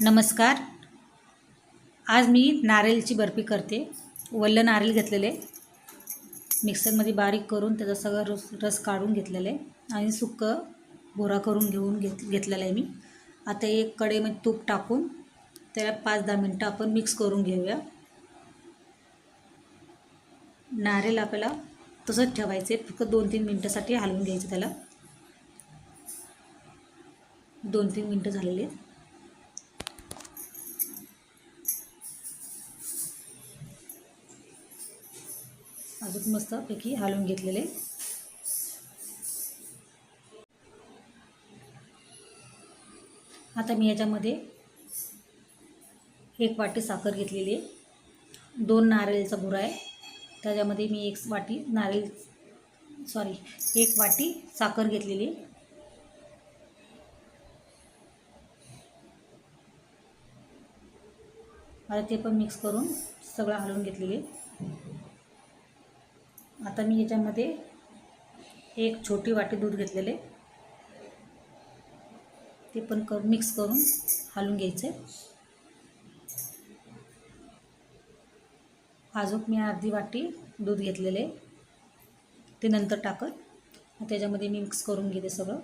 नमस्कार. आज मी नारळची बर्फी करते. वल्ल नारळ घेतलेले. मिक्सरमध्ये बारीक करून त्याचा सगळा रस रस काढून घेतलेला. आहे आणि सुक्कं भोरा करून घेऊन घेत घेतलेला आहे मी. आता एक कढईमध्ये तूप टाकून त्याला पाच दहा मिनटं आपण मिक्स करून घेऊया. नारळ आपल्याला तसंच ठेवायचे. फक्त दोन तीन मिनटासाठी हलवून घ्यायचं त्याला. दोन तीन मिनटं झालेले. आहेत अजून मस्तपैकी हलवून घेतलेले. आता मी याच्यामध्ये एक वाटी साखर घेतलेली आहे. दोन नारळीचा बुरा आहे. त्याच्यामध्ये मी एक वाटी नारळ सॉरी एक वाटी साखर घेतलेली आहे. आता ते पण मिक्स करून सगळं हलवून घेतलेले. आता मी याच्यामध्ये एक छोटी वाटी दूध घेतलेले. ते पण कर मिक्स करून हालून घ्यायचं. आहे अजून मी अर्धी वाटी दूध घेतलेले. ते नंतर टाकत त्याच्यामध्ये मी मिक्स करून घेते सगळं.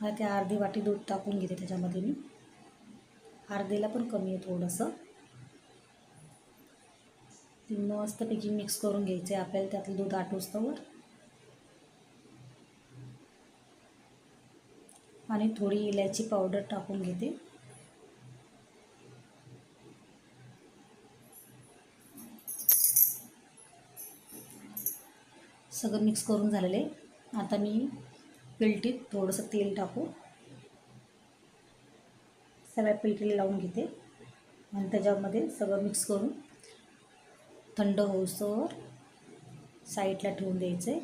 हा ते अर्धी वाटी दूध टाकून घेते त्याच्यामध्ये मी. अर्धेला पण कमी आहे थोडंसं. मस्तपैकी मिक्स करून घ्यायचं आहे आपल्याला त्यातलं दूध आटोस्तवर आणि थोडी इलायची पावडर टाकून घेते. सगळं मिक्स करून झालेलं आहे. आता मी पिलटीत थोडंसं तेल टाकू. सगळ्या पिलटीला लावून घेते. आणि त्याच्यामध्ये सगळं मिक्स करून थंड होऊस्तोवर साईडला ठेवून द्यायचं. आहे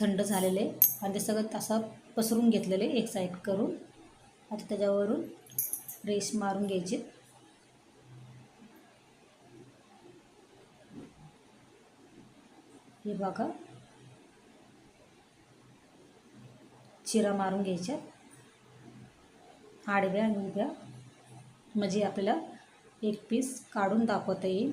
थंड झालेले. आणि ते सगळं तसा पसरून घेतलेले एक साईड करून. आता त्याच्यावरून रेस मारून घ्यायचे. हे बघा. चिरा मारून घ्यायच्या आडव्या आणि उभ्या. म्हणजे आपल्याला एक पीस काढून दाखवता येईल.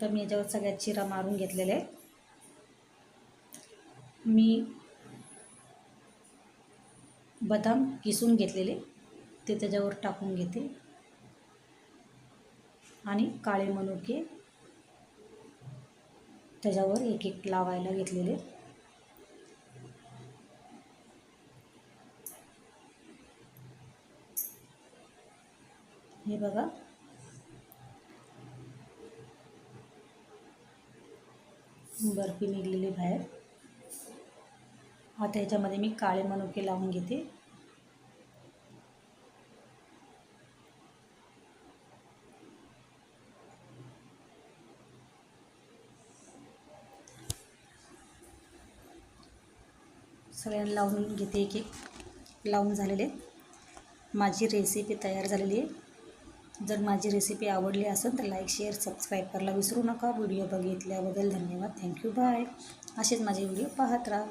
तर मी याच्यावर सगळ्यात चिरा मारून घेतलेल्या आहे मी बदाम किसून घेतलेले. ते त्याच्यावर टाकून घेते. आणि काळे मनुके त्याच्यावर एक एक लावायला घेतलेले. हे बघा. बर्फी निघलेली बाहेर. आता ह्याच्यामध्ये मी काळे मनुके लावून घेते. सगळ्यांना लावून घेते एक एक. लावून झालेले माझी रेसिपी तयार झालेली आहे. जर माझी रेसिपी आवडली असेल तर लाईक शेअर सबस्क्राईब करायला विसरू नका. व्हिडिओ बघितल्याबद्दल धन्यवाद. थँक्यू बाय असेच माझे व्हिडिओ पाहत राहा.